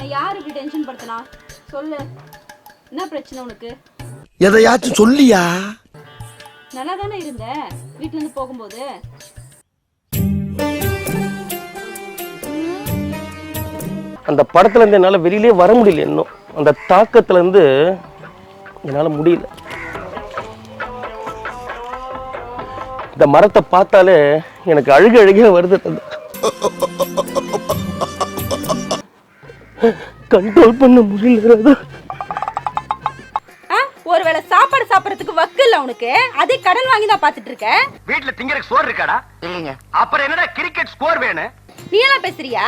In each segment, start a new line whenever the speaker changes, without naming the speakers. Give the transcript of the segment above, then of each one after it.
உன்னை யார் இப்படி டென்ஷன் படுத்தினா? சொல்லு. என்ன பிரச்சனை உனக்கு?
எதையாச்சும் சொல்லியா?
நல்லா தானே இருந்த? வீட்ல இருந்து போகும்போது?
அந்த படத்துல இருந்து என்னால் வெளியிலே வர முடியல இன்னும். அந்த தாக்கத்துல இருந்து என்னால் முடியல. இந்த மரத்தை பார்த்தாலே எனக்கு அழுக அழுகே வருது. கண்ட்ரோல் பண்ண முடியல.
ஒருவேளை சாப்பாடு சாப்பிடறதுக்கு வக்கு இல்ல உனக்கு. அதே கடன் வாங்கி தான் பாத்துட்டு இருக்க.
வீட்ல திங்கறதுக்கு சோறு இருக்காடா? இல்லைங்க. அப்புறம் என்னடா கிரிக்கெட் ஸ்கோர் வேணும்
நீ எல்லாம் பேசுறியா?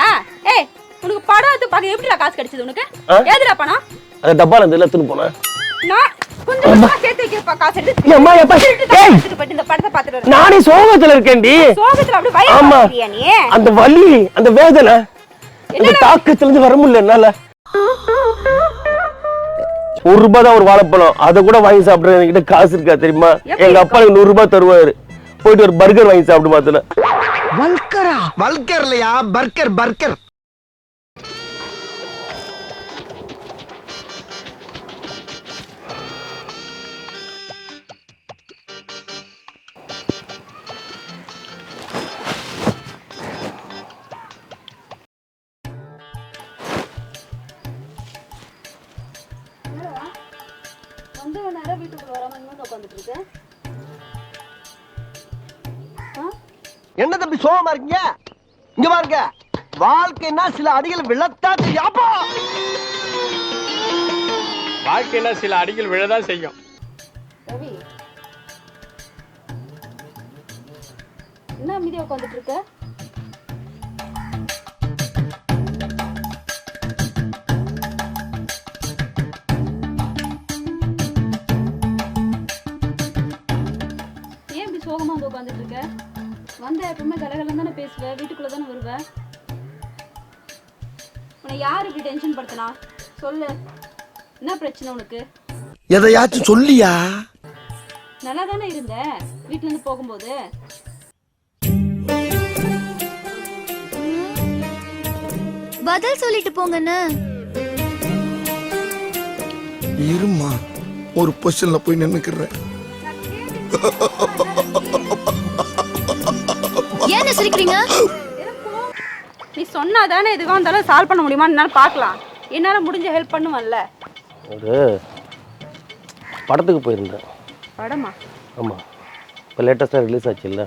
ஏய் உனக்கு படம் வந்து பார்க்க எப்படிடா காசு கிடைச்சது உனக்கு? ஏதுடா பணம்?
அந்த டப்பால இருந்து எடுத்துன்னு போனேன்.
நான்
நானே சோகத்துல இருக்கேன்டி.
சோகத்துல அப்படி
ஆமா.
வயிறு நீ?
அந்த வலி அந்த வேதனை அந்த
என்னடா?
தாக்கத்துல இருந்து வர முடியல என்னால. ஒரு ரூபாய் தான் ஒரு வாழைப்பழம். அதை கூட வாங்கி சாப்பிடுற என்கிட்ட காசு இருக்கா தெரியுமா? எங்க அப்பா எனக்கு நூறு ரூபாய் தருவாரு. போயிட்டு ஒரு பர்கர் வாங்கி சாப்பிடு மாத்துல
வல்கரா. வல்கர் இல்லையா பர்கர் பர்கர்.
வந்து நேரம் வீட்டுக்குள்ள வராம இங்க உட்காந்துட்டு இருக்கேன்.
என்ன தம்பி சோகமா இருக்கீங்க? இங்க பாருங்க. வாழ்க்கைன்னா சில அடிகள் விழத்தான் யாப்பா
வாழ்க்கையில சில அடிகள் விழதான் செய்யும்.
ரவி என்ன அமைதியா உட்காந்துட்டு இருக்க? ஏன் இப்படி சோகமா வந்து உட்காந்துட்டு இருக்க. வந்த எப்பவுமே கலகலம் தானே பேசுவ வீட்டுக்குள்ள தானே வருவ. உன்னை யார் இப்படி டென்ஷன் படுத்தினா? சொல்லு. என்ன பிரச்சனை உனக்கு?
எதையாச்சும் சொல்லியா?
நல்லா தானே இருந்த வீட்ல இருந்து போகும்போது?
பதில் சொல்லிட்டு போங்கண்ணே.
இருமா ஒரு பொசிஷன்ல போய் நின்னுக்கிறேன்.
ஏன்னு சிரிக்கிறீங்க?
நீ சொன்னா தானே எதுவாக இருந்தாலும் சால்வ் பண்ண முடியுமான்னு என்னால் பார்க்கலாம். என்னால் முடிஞ்ச ஹெல்ப் பண்ணுவல்ல
ஒரு படத்துக்கு போயிருந்தேன்.
படமா?
ஆமா. இப்போ லேட்டஸ்டாக ரிலீஸ் ஆச்சு இல்லை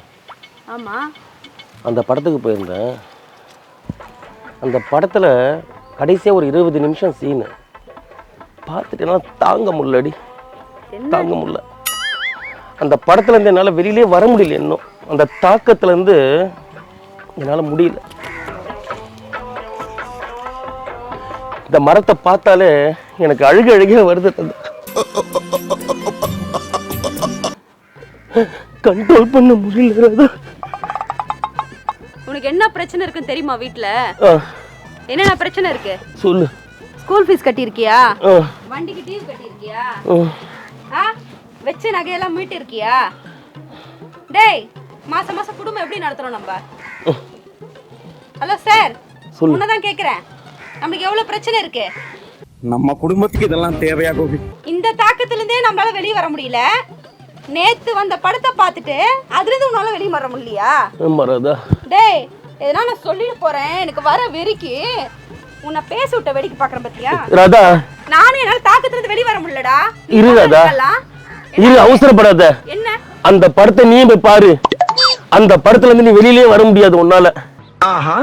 ஆமா.
அந்த படத்துக்கு போயிருந்தேன். அந்த படத்துல கடைசியா ஒரு இருபது நிமிஷம் சீனு பார்த்துட்டேன்னா தாங்க முடியலடி.
என்ன
தாங்க முடியல. அந்த படத்துல இருந்து என்னால் வெளியிலே வர முடியல இன்னும். அந்த தாக்கத்துல இருந்து என்னால் முடியல. இந்த மரத்தை பார்த்தாலே எனக்கு அழுக அழுகே வருது. கண்ட்ரோல் பண்ண முடியல.
உனக்கு என்ன பிரச்சனை இருக்குன்னு தெரியுமா வீட்ல? என்னென்ன பிரச்சனை இருக்கு?
சொல்லு.
ஸ்கூல் ஃபீஸ் கட்டியிருக்கியா? வண்டிக்கு டீவ் கட்டியிருக்கியா? வச்ச நகையெல்லாம் மீட்டு இருக்கியா டேய் மாசம் மாசம் குடும்பம் எப்படி நடத்துறோம் நம்ம? ஹலோ சார்
சொல்லு.
உன்னதான் கேக்குறேன். நம்மளுக்கு எவ்வளவு பிரச்சனை இருக்கு?
நம்ம குடும்பத்துக்கு இதெல்லாம் தேவையா கோபி?
இந்த தாக்கத்துல இருந்தே நம்மளால வெளிய வர முடியல. நேத்து வந்த படத்தை பார்த்துட்டு அதுல இருந்து உன்னால வெளிய வர முடியலையா?
ஆமா ராதா
டேய் எதனா நான் சொல்லிட்டு போறேன். எனக்கு வர வெறிக்கு உன்னை பேச விட்ட வெடிக்கு பாக்குறேன் பாத்தியா?
ராதா.
நானும் என்னால தாக்கத்துல இருந்து வெளிய வர முடியலடா.
இரு ராதா. இரு அவசரப்படாத.
என்ன?
அந்த படத்தை நீ போய் பாரு. அந்த படத்துல இருந்து நீ வெளியிலே வர முடியாது உன்னால.
ஆஹா.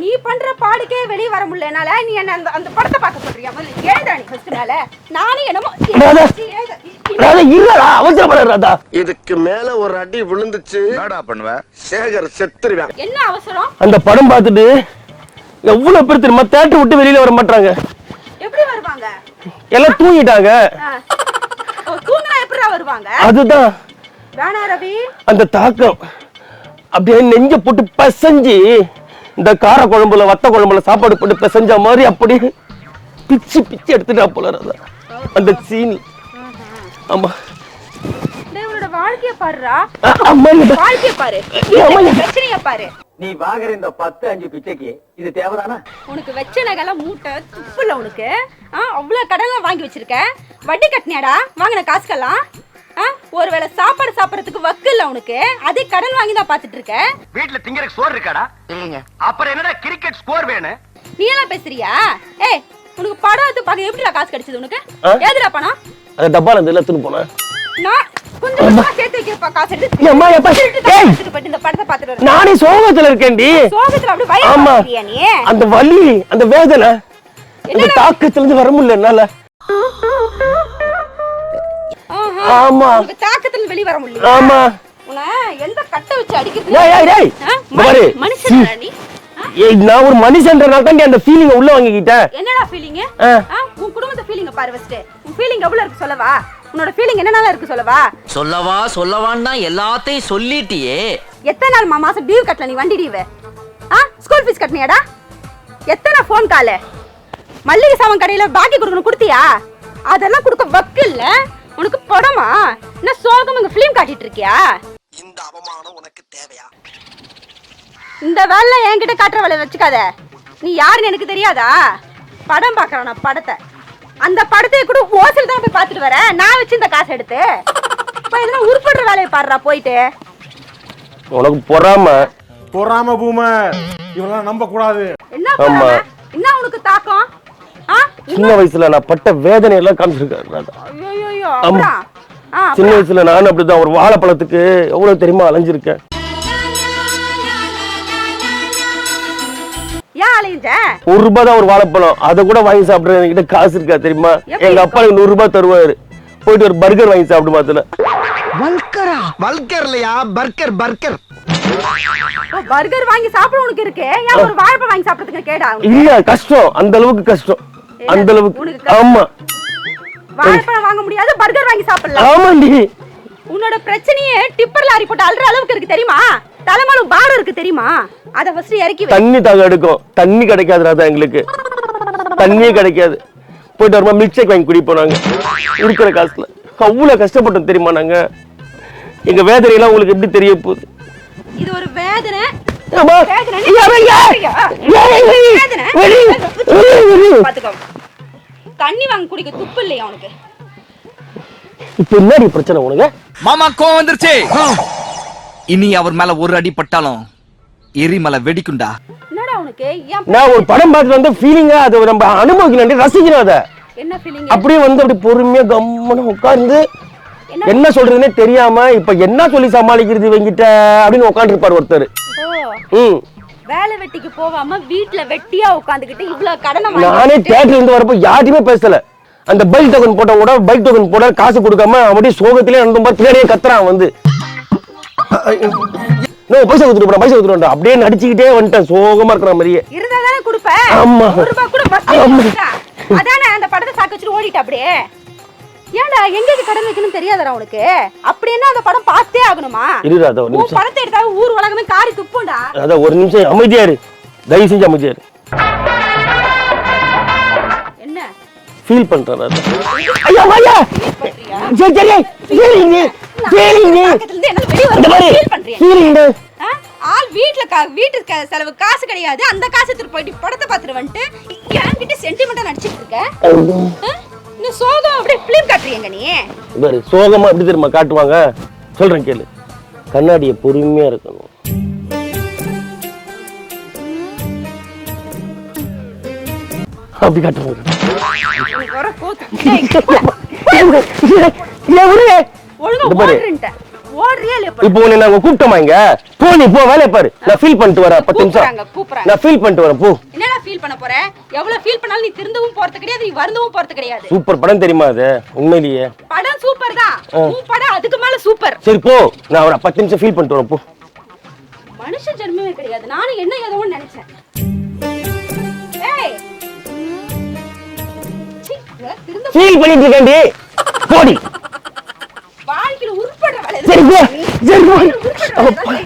நீ பண்ற பாடுக்கே வெளிய வர முடியலனால நீ என்ன அந்த அந்த படத்தை பார்க்க சொல்றியா? முதல்ல ஏழுடா நீ ஃபர்ஸ்ட் மேல. நானே என்னமோ
ராதா. இருடா அவசரப்படாத ராதா
இதுக்கு மேல ஒரு அடி விழுந்துச்சு. என்னடா பண்ணுவ? சேகர் செத்துருவேன்.
என்ன அவசரம்?
அந்த படம் பார்த்துட்டு எவ்வளவு பேர் தெரியுமா? தேட்டர் விட்டு வெளியில வர மாட்டாங்க
எப்படி வருவாங்க?
எல்லாம் தூங்கிட்டாங்க.
தூங்கினா எப்படிடா வருவாங்க?
அதுதான்.
வேணா ரவி.
அந்த தாக்கம் அப்படியே நெஞ்ச போட்டு பிசைஞ்சு இந்த கார குழம்புல வத்த குழம்புல சாப்பாடு போட்டு பிசைஞ்ச மாதிரி அப்படியே பிச்சு பிச்சு எடுத்துட்டா போல அந்த சீன். ஆமா.
வாழ்க்கைய பாருடா. வாழ்க்கைய பாரு. பிரச்சனைய பாரு.
நீ வாங்குற இந்த பத்து அஞ்சு பிச்சைக்கு இது தேவைதானா?
உனக்கு வச்ச நகைலாம் மூட்டை துப்புல உனக்கு. ஆ அவ்வளோ கடன்லாம் வாங்கி வச்சிருக்க. வட்டி கட்டினியாடா? வாங்கின காசுக்கெல்லாம்? ஆ? ஒருவேளை சாப்பாடு சாப்பிட்றதுக்கு வக்கு இல்லை உனக்கு. அதே கடன் வாங்கி தான் பார்த்துட்டு இருக்க.
வீட்டுல திங்கறதுக்கு சோறு இருக்காடா? இல்லைங்க. அப்புறம் என்னடா கிரிக்கெட் ஸ்கோர் வேணும்
நீ எல்லாம் பேசுறியா? ஏய் உனக்கு படம் எடுத்து பார்க்க எப்படிடா காசு கிடைச்சது உனக்கு?
ஆ?
ஏதுடா பணம்?
அந்த டப்பால இருந்து எடுத்துன்னு போனேன்.
நான் கொஞ்சம் சேர்த்து வைக்கிறப்பா காசு எடுத்து.
ஏம்மா, எப்பா!
எடுத்துட்டு இந்த படத்தை பார்த்துட்டு வரேன்.
நானே சோகத்துல இருக்கேன்டி.
சோகத்துல அப்படியே வயிறு
ஆமா. அந்த வலி அந்த வேதனை அந்த
என்னடா?
தாக்கத்துல இருந்து வர முடியல என்னால. ஆமா.
தாக்கத்துல வெளிய வர முடியல.
ஆமா.
உன்னை எந்த கட்டை வச்சு அடிக்கிறது?
ஏய் ஏய் டேய்
ஆ?
இந்த பாரு.
மனுஷன்டா நீ? ஆ?
ஏய் நான் ஒரு மனுஷன்றனால தான் அந்த ஃபீலிங் உள்ள வாங்கிக்கிட்டேன்.
என்னடா ஃபீலிங். உன் குடும்பத்தை ஃபீலிங்க பாரு ஃபர்ஸ்ட் உன் ஃபீலிங் எவ்வளவு இருக்கு சொல்லவா? உன்னோட ஃபீலிங் என்னென்னலாம் இருக்கு சொல்லவா?
சொல்லவா சொல்லவான்னா எல்லாத்தையும் சொல்லிட்டியே.
எத்தனை நாள் மா மாசம் டியூ கட்டல நீ? வண்டி டியூ ஆ? ஸ்கூல் ஃபீஸ் கட்டினியாடா? எத்தனை ஃபோன் காலு மல்லிகை சாமான் கடையில பாக்கி கொடுக்கணும் கொடுத்தியா? அதெல்லாம் கொடுக்க வக்கு இல்ல உனக்கு படமா? என்ன சோகம் இங்க ஃபிலிம் காட்டிட்டு இருக்கியா?
இந்த அவமானம் உனக்கு தேவையா?
இந்த வேலை என்கிட்ட காட்டுற வேலை வச்சுக்காத. நீ யாருன்னு எனக்கு தெரியாதா? படம் பார்க்கறேன் நான் படத்தை. அந்த படத்தை கூட ஓசல் தான் போய் பார்த்துட்டு வரேன் நான் வச்சு இந்த காசு எடுத்து. இப்போ எதுனா உருப்படுற வேலையை பாடுறா போயிட்டு.
உனக்கு பொறாம?
பொறாம பூமர் இவெல்லாம் நம்ப கூடாது
என்ன
ஆமா.
பண்ண என்ன உனக்கு தாக்கம்? ஆ?
சின்ன வயசுல நான் பட்ட வேதனை எல்லாம் காமிச்சிருக்காரு ராதா.
ஐயோ அப்புறம் ஆ
சின்ன வயசுல நானும் அப்படிதான் ஒரு வாழைப்பழத்துக்கு எவ்வளவு தெரியுமா அலைஞ்சிருக்கேன். ஒரு ரூபாய் தான் ஒரு வாழைப்பழம். அதை கூட வாங்கி சாப்பிடுறது என்கிட்ட காசு இருக்கா தெரியுமா? எங்க அப்பா எனக்கு நூறு ரூபாய் தருவாரு. போயிட்டு ஒரு பர்கர் வாங்கி சாப்பிடு மாத்துல
வல்கரா? வல்கர் இல்லையா பர்கர் பர்கர்.
ஓ பர்கர் வாங்கி சாப்பிட உனக்கு இருக்கு? ஏன் ஒரு வாழைப்பழம் வாங்கி சாப்பிடுறதுக்கு கேடா
இல்ல கஷ்டம். அந்த அளவுக்கு கஷ்டம். அந்த அளவுக்கு. ஆமா.
வாழைப்பழம் வாங்க முடியாது பர்கர் வாங்கி சாப்பிடலாம்.
ஆமாண்டி.
உன்னோட பிரச்சனையே டிப்பர் லாரி போட்டு அல்ற அளவுக்கு இருக்கு தெரியுமா? தலைமலு பாரம் இருக்கு தெரியுமா? அத ஃபர்ஸ்ட் இறக்கி வை.
தண்ணி தாக எடுக்கும். தண்ணி கிடைக்காது ராதா எங்களுக்கு. தண்ணியே கிடைக்காது. போயிட்டு வருமா மில்க் ஷேக் வாங்கி குடிப்போம் நாங்க இருக்கிற காசுல. அவ்வளவு கஷ்டப்பட்டோம் தெரியுமா நாங்க? எங்க வேதனையெல்லாம் உங்களுக்கு எப்படி தெரிய போகுது?
இது ஒரு வேதனை.
ஆமா.
வேதனை.
ஐயா. ஐயா, ஐயா.
வேதனை. பாத்துக்கோ தண்ணி வாங்க குடிக்க துப்பு இல்லையா உனக்கு?
இப்ப என்னடி பிரச்சனை உனக்கு?
மாமா கோவம் வந்துருச்சு. இனி அவர் மேல ஒரு அடி பட்டாலும் எரிமலை வெடிக்குண்டா
என்னடா உனக்கு? ஏன்
நான் ஒரு படம் பார்த்துட்டு வந்து ஃபீலிங்கா அதை நம்ம அனுபவிக்கணும் ரசிக்கணும் அதை.
என்ன ஃபீலிங்
அப்படியே வந்து அப்படி பொறுமையா கம்மனு உட்கார்ந்து என்ன? சொல்றதுன்னே தெரியாம இப்ப என்ன சொல்லி சமாளிக்கிறது இவங்கிட்ட அப்படின்னு உட்காந்துருப்பாரு ஒருத்தர்.
ஓ.
ம்.
வேலை வெட்டிக்கு போகாம வீட்ல வெட்டியா உட்காந்துக்கிட்டு இவ்வளவு கடனை
நானே தியேட்டர்ல இருந்து வரப்போ யார்ட்டையுமே பேசல. அந்த பைக் டோக்கன் போட்ட கூட பைக் டோக்கன் போட காசு கொடுக்காம அப்படியே சோகத்திலே நடந்து போது பின்னாடியே கத்துறான் வந்து. நோ பைசா கொடுத்துட்டு போறேன் பைசா கொடுத்துட்டு அப்படியே நடிச்சுக்கிட்டே வந்துட்டேன். சோகமா இருக்கிற மாதிரியே.
இருந்தா தானே கொடுப்ப?
ஆமா.
ஒரு ரூபாய் கூட. அதானே அந்த படத்தை சாக்க வச்சுட்டு ஓடிட்ட அப்படியே? ஏன்டா எங்க கடன் வைக்கணும் தெரியாதடா உனக்கு? அப்படி என்ன அந்த படம் பார்த்தே ஆகணுமா?
இரு ராதா ஒரு நிமிஷம்.
படத்தை எடுத்தா ஊர் உலகமே காரி துப்புண்டா
அதான் ஒரு நிமிஷம் அமைதியா இரு. தயவு செஞ்சு அமைதியா இரு.
என்ன?
ஃபீல் பண்றேன் ராதா ஐயா ஐயா சரி சரி ஃபீலிங் ஃபீலிங் இந்த மாதிரி ஃபீலிங்?
ஆள் வீட்ல வீட்டுக்கு செலவு காசு கிடையாது. அந்த காசு எடுத்துட்டு போயிட்டு படத்தை பார்த்துட்டு வந்துட்டு என்கிட்ட சென்டிமெண்டா நடிச்சிட்டு இருக்க. இன்னும் சோகம் அப்படியே பிலிம் காட்டுறீங்க நீ
பாரு சோகமா எப்படி தெரியுமா காட்டுவாங்க சொல்றேன் கேளு கண்ணாடியை பொறுமையா இருக்கணும் அப்படி காட்டுவாங்க
வர கோத்து? ஒழுங்கா. ஓடுறேன்ட்ட. இப்ப?
உன்னை நாங்க கூப்பிட்டோமா இங்க? போ நீ போ வேலையை பாரு. நான் ஃபீல் பண்ணிட்டு வரேன் பத்து நிமிஷம். நான் ஃபீல் பண்ணிட்டு வரேன் போ.
என்னடா ஃபீல் பண்ண போற? எவ்வளவு ஃபீல் பண்ணாலும் நீ திருந்தவும் போறது கிடையாது நீ வருந்தவும் போறது கிடையாது.
சூப்பர் படம் தெரியுமா அது? உண்மையிலேயே.
படம் சூப்பர் தான். உன் படம் அதுக்கு மேல சூப்பர்
சரி போ. நான் ஒரு பத்து நிமிஷம் ஃபீல் பண்ணிட்டு வரேன் போ.
மனுஷ ஜென்மமே கிடையாது. நானும் என்ன ஏதோ நினைச்சேன். ஏய்!
ஃபீல் பண்ணிட்டு இருக்கேன்டி. போடி.
வாழ்க்கையில உருப்படுற வேலை
சரி சரி